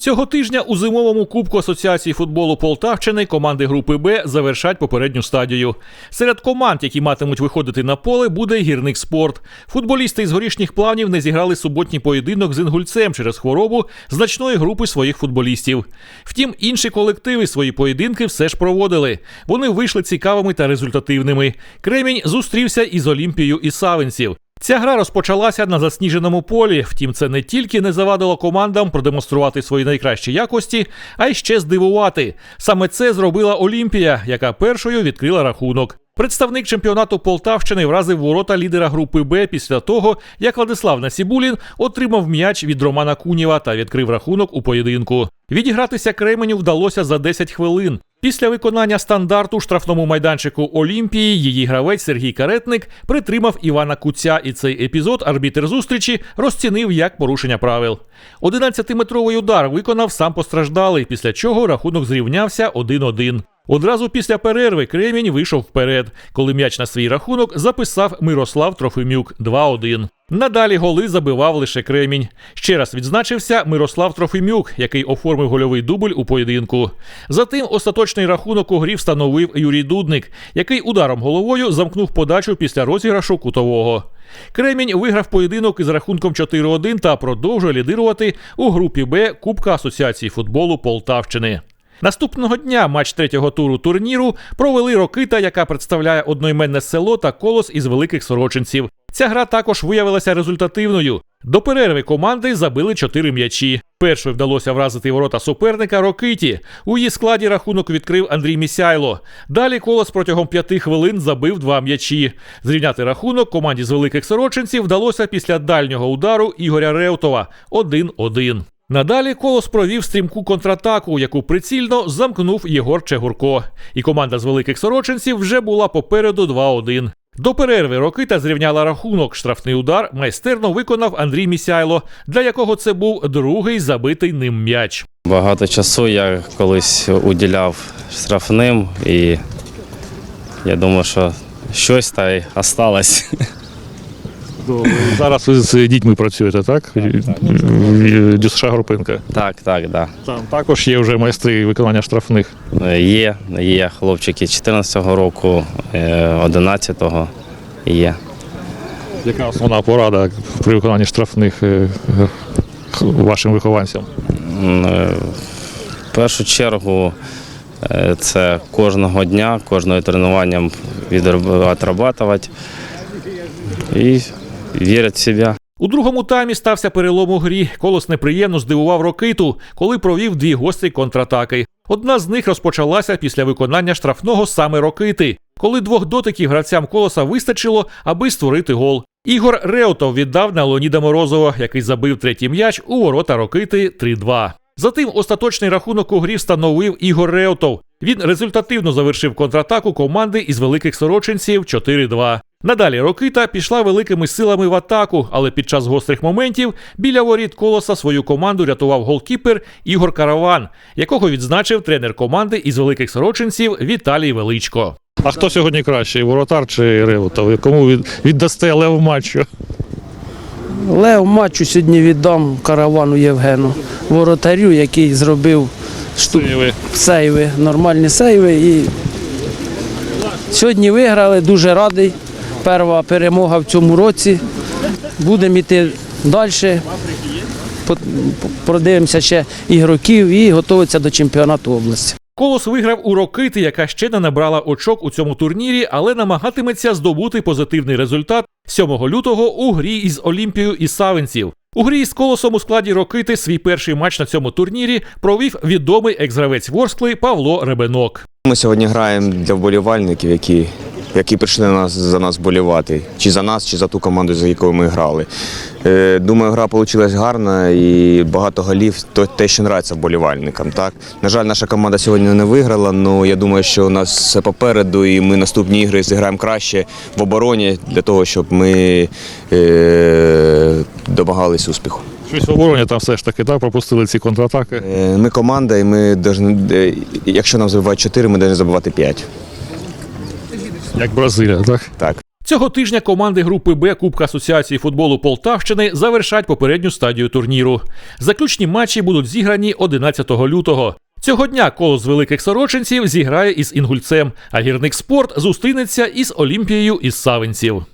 Цього тижня у зимовому кубку Асоціації футболу Полтавщини команди групи Б завершать попередню стадію. Серед команд, які матимуть виходити на поле, буде гірник спорт. Футболісти із горішніх плавнів не зіграли суботній поєдинок з інгульцем через хворобу значної групи своїх футболістів. Втім, інші колективи свої поєдинки все ж проводили. Вони вийшли цікавими та результативними. Кремінь зустрівся із Олімпією і Савинців. Ця гра розпочалася на засніженому полі. Втім, це не тільки не завадило командам продемонструвати свої найкращі якості, а й ще здивувати. Саме це зробила Олімпія, яка першою відкрила рахунок. Представник чемпіонату Полтавщини вразив ворота лідера групи Б після того, як Владислав Насібулін отримав м'яч від Романа Куніва та відкрив рахунок у поєдинку. Відігратися Кременю вдалося за 10 хвилин. Після виконання стандарту штрафному майданчику Олімпії її гравець Сергій Каретник притримав Івана Куця, і цей епізод арбітер зустрічі розцінив як порушення правил. 11-метровий удар виконав сам постраждалий, після чого рахунок зрівнявся 1-1. Одразу після перерви Кремінь вийшов вперед, коли м'яч на свій рахунок записав Мирослав Трофимюк 2-1. Надалі голи забивав лише Кремінь. Ще раз відзначився Мирослав Трофимюк, який оформив гольовий дубль у поєдинку. Затим остаточний рахунок у грі встановив Юрій Дудник, який ударом головою замкнув подачу після розіграшу кутового. Кремінь виграв поєдинок із рахунком 4-1 та продовжує лідирувати у групі Б Кубка Асоціації футболу Полтавщини. Наступного дня матч третього туру турніру провели Рокита, яка представляє одноіменне село та колос із великих сорочинців. Ця гра також виявилася результативною. До перерви команди забили чотири м'ячі. Першою вдалося вразити ворота суперника Рокиті. У її складі рахунок відкрив Андрій Місяйло. Далі колос протягом п'яти хвилин забив два м'ячі. Зрівняти рахунок команді з великих сорочинців вдалося після дальнього удару Ігоря Реутова 1-1. Надалі колос провів стрімку контратаку, яку прицільно замкнув Єгор Чегурко. І команда з великих сорочинців вже була попереду 2-1. До перерви Рокита зрівняла рахунок. Штрафний удар майстерно виконав Андрій Місяйло, для якого це був другий забитий ним м'яч. Багато часу я колись уділяв штрафним і я думаю, що щось та й осталось. Зараз ви з дітьми працюєте, так? ДЮСШ Групинка. Так, так, да. Там також є вже майстри виконання штрафних. Є, є хлопчики 14-го року, е, 11-го є. Яка основна порада при виконанні штрафних е, вашим вихованцям? Е, В першу чергу е, це кожного дня, кожного тренуванням відрабатувати і вірити в себе. У другому таймі стався перелом у грі. Колос неприємно здивував Рокиту, коли провів дві гострі контратаки. Одна з них розпочалася після виконання штрафного саме Рокити, коли двох дотиків гравцям колоса вистачило, аби створити гол. Ігор Реутов віддав на Леоніда Морозова, який забив третій м'яч у ворота Рокити 3-2. Затим остаточний рахунок у грі встановив Ігор Реутов. Він результативно завершив контратаку команди із великих сорочинців 4-2. Надалі Рокита пішла великими силами в атаку, але під час гострих моментів біля воріт колоса свою команду рятував голкіпер Ігор Караван, якого відзначив тренер команди із великих сорочинців Віталій Величко. А хто сьогодні кращий, воротар чи Реутов? Кому віддасте лев матчу? Лев матчу сьогодні віддам каравану Євгену, воротарю, який зробив штук сейви, нормальні сейви. І сьогодні виграли, дуже радий. Перша перемога в цьому році. Будемо йти далі. Продивимося ще ігроків і готуватися до чемпіонату області. Колос виграв у Рокити, яка ще не набрала очок у цьому турнірі, але намагатиметься здобути позитивний результат 7 лютого у грі із Олімпією і Савинців. У грі із колосом у складі Рокити свій перший матч на цьому турнірі провів відомий екс-гравець Ворскли Павло Ребенок. Ми сьогодні граємо для вболівальників, які, які прийшли на нас, за нас болівати. Чи за нас, чи за ту команду, за якою ми грали. Е, думаю, гра вийшла гарна і багато голів, то те, що нравиться вболівальникам. Так? На жаль, наша команда сьогодні не виграла, але я думаю, що у нас все попереду, і ми наступні ігри зіграємо краще в обороні для того, щоб ми е, домагались успіху. Щось в обороні там все ж таки так, пропустили ці контратаки. Е, Ми команда, і ми е, якщо нам забивають 4, ми повинні забивати 5. Як Бразилія, так? Так. Цього тижня команди групи Б Кубка Асоціації футболу Полтавщини завершать попередню стадію турніру. Заключні матчі будуть зіграні 11 лютого. Цього дня колос великих сорочинців зіграє із інгульцем, а гірник спорт зустрінеться із Олімпією із Савинців.